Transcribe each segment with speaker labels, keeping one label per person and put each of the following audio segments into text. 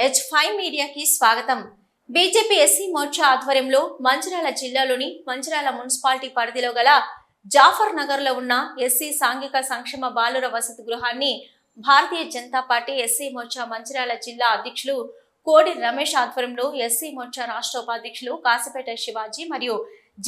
Speaker 1: H five మీడియాకి స్వాగతం. BJP SC Morcha ఆధ్వర్యంలో మంచిర్యాల జిల్లాలోని మంచిర్యాల మున్సిపాలిటీ పరిధిలో గల జాఫర్ నగర్లో ఉన్న ఎస్సీ సాంఘిక సంక్షేమ బాలుర వసతి గృహాన్ని భారతీయ జనతా పార్టీ ఎస్సీ మోర్చా మంచిర్యాల జిల్లా అధ్యక్షులు కోడి రమేష్ ఆధ్వర్యంలో ఎస్సీ మోర్చా రాష్ట్ర ఉపాధ్యక్షులు కాసిపేట శివాజీ మరియు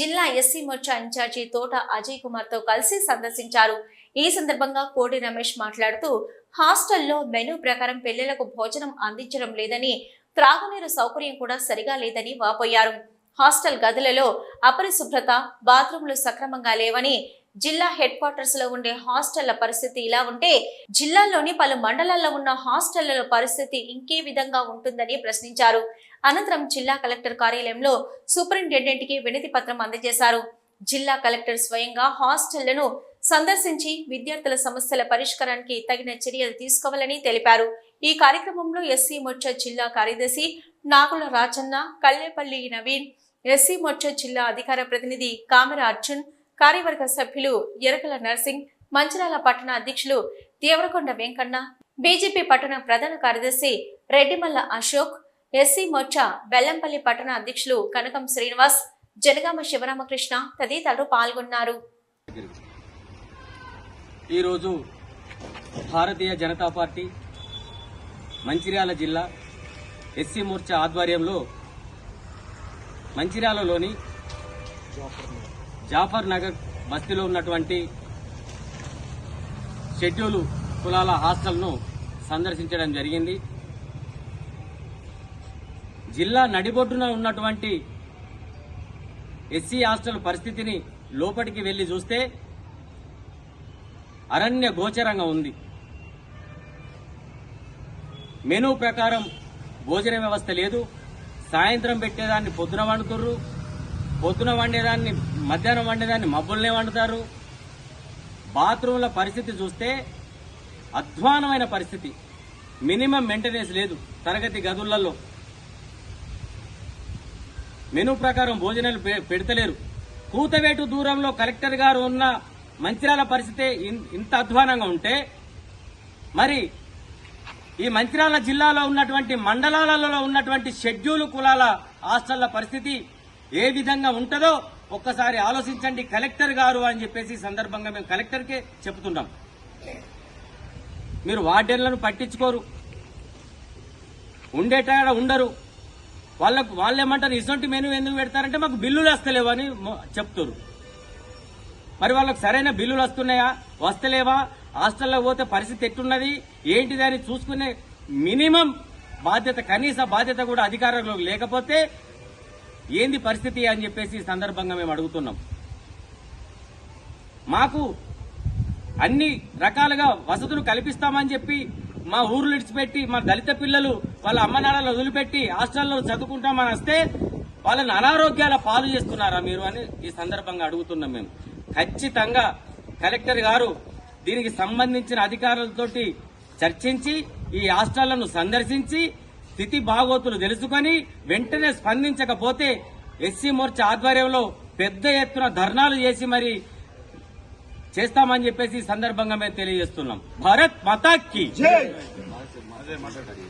Speaker 1: జిల్లా ఎస్సీ మోర్చా ఇన్ఛార్జి తోట అజయ్ కుమార్తో కలిసి సందర్శించారు. ఈ సందర్భంగా కోడి రమేష్ మాట్లాడుతూ హాస్టల్లో మెనూ ప్రకారం పిల్లలకు భోజనం అందించడం లేదని త్రాగునీరు సౌకర్యం కూడా సరిగా లేదని వాపోయారు. హాస్టల్ గదులలో అపరిశుభ్రత బాత్రూంలు సక్రమంగా లేవని జిల్లా హెడ్ క్వార్టర్స్లో ఉండే హాస్టళ్ళ పరిస్థితి ఇలా ఉంటే జిల్లాలోని పలు మండలాల్లో ఉన్న హాస్టళ్ళ పరిస్థితి ఇంకే విధంగా ఉంటుందని ప్రశ్నించారు. అనంతరం జిల్లా కలెక్టర్ కార్యాలయంలో సూపరింటెండెంట్కి వినతి పత్రం అందజేశారు. జిల్లా కలెక్టర్ స్వయంగా హాస్టళ్ళను సందర్శించి విద్యార్థుల సమస్యల పరిష్కారానికి తగిన చర్యలు తీసుకోవాలని తెలిపారు. ఈ కార్యక్రమంలో ఎస్సీ మోర్చా జిల్లా కార్యదర్శి నాగుల రాజన్న కల్లేపల్లి నవీన్ ఎస్సీ మోర్చా జిల్లా అధికార ప్రతినిధి కామెర అర్జున్ కార్యవర్గ సభ్యులు ఎరకల నర్సింగ్ మంచిరాల పట్టణ అధ్యక్షులు దేవరకొండ వెంకన్న బీజేపీ పట్టణ ప్రధాన కార్యదర్శి రెడ్డిమల్ల అశోక్ ఎస్సీ మోర్చా బెల్లంపల్లి పట్టణ అధ్యక్షులు కనకం శ్రీనివాస్ జనగామ శివరామకృష్ణ తదితరులు పాల్గొన్నారు.
Speaker 2: ఈరోజు భారతీయ జనతా పార్టీ మంచిర్యాల జిల్లా ఎస్సీ మోర్చా ఆధ్వర్యంలో మంచిర్యాలలోని జాఫర్ నగర్ బస్తీలో ఉన్నటువంటి షెడ్యూల్ కులాల హాస్టల్ను సందర్శించడం జరిగింది. జిల్లా నడిబొడ్డున ఉన్నటువంటి ఎస్సీ హాస్టల్ పరిస్థితిని లోపలికి వెళ్ళి చూస్తే అరణ్య గోచరంగా ఉంది. మెనూ ప్రకారం భోజన వ్యవస్థ లేదు. సాయంత్రం పెట్టేదాన్ని పొద్దున వండుతుర్రు. పొద్దున వండేదాన్ని మధ్యాహ్నం వండేదాన్ని మబ్బులనే వండుతారు. బాత్రూంల పరిస్థితి చూస్తే అధ్వానమైన పరిస్థితి. మినిమం మెయింటెనెన్స్ లేదు తరగతి గదులలో. మెనూ ప్రకారం భోజనాలు పె- పెడతలేరు. కూతవేటు దూరంలో కలెక్టర్ గారు ఉన్న మంచిర్యాల పరిస్థితి ఇన్- ఇంత అధ్వానంగా ఉంటే మరి ఈ మంచిర్యాల జిల్లాలో ఉన్నటువంటి మండలాలలో ఉన్నటువంటి షెడ్యూల్ కులాల హాస్టళ్ళ పరిస్థితి ఏ విధంగా ఉంటుందో ఒక్కసారి ఆలోచించండి. కలెక్టర్ గారు అని చెప్పేసి సందర్భంగా మేము కలెక్టర్కే చెప్తున్నాం. మీరు వార్డెన్లను పట్టించుకోరు. ఉండేట ఉండరు. వాళ్ళకు వాళ్ళు ఏమంటారు ఇటువంటి మెనూ ఎందుకు పెడతారంటే మాకు బిల్లులు వస్తలేవు అని చెప్తారు మరి వాళ్ళకి సరైన బిల్లులు వస్తున్నాయా? వస్తలేవా? హాస్టల్లో పోతే పరిస్థితి ఎట్టున్నది ఏంటిది అని చూసుకునే మినిమం బాధ్యత కనీస బాధ్యత కూడా అధికారంలో లేకపోతే ఏంది పరిస్థితి అని చెప్పేసి ఈ సందర్భంగా మేము అడుగుతున్నాం. మాకు అన్ని రకాలుగా వసతులు కల్పిస్తామని చెప్పి మా ఊర్లు ఇడిచిపెట్టి మా దళిత పిల్లలు వాళ్ళ అమ్మనాడలు వదిలిపెట్టి హాస్టల్లో చదువుకుంటామని వస్తే వాళ్ళని అనారోగ్యాల పాలు చేస్తున్నారా మీరు అని ఈ సందర్భంగా అడుగుతున్నాం మేము. ఖచ్చితంగా కలెక్టర్ గారు దీనికి సంబంధించిన అధికారులతోటి చర్చించి ఈ హాస్టళ్ళను సందర్శించి స్థితి బాగోతులు తెలుసుకొని వెంటనే స్పందించకపోతే ఎస్సీ మోర్చా ఆధ్వర్యంలో పెద్ద ఎత్తున ధర్నాలు చేసి మరి చేస్తామని చెప్పేసి ఈ సందర్భంగా మేము తెలియజేస్తున్నాం. భారత్ మాతాకి.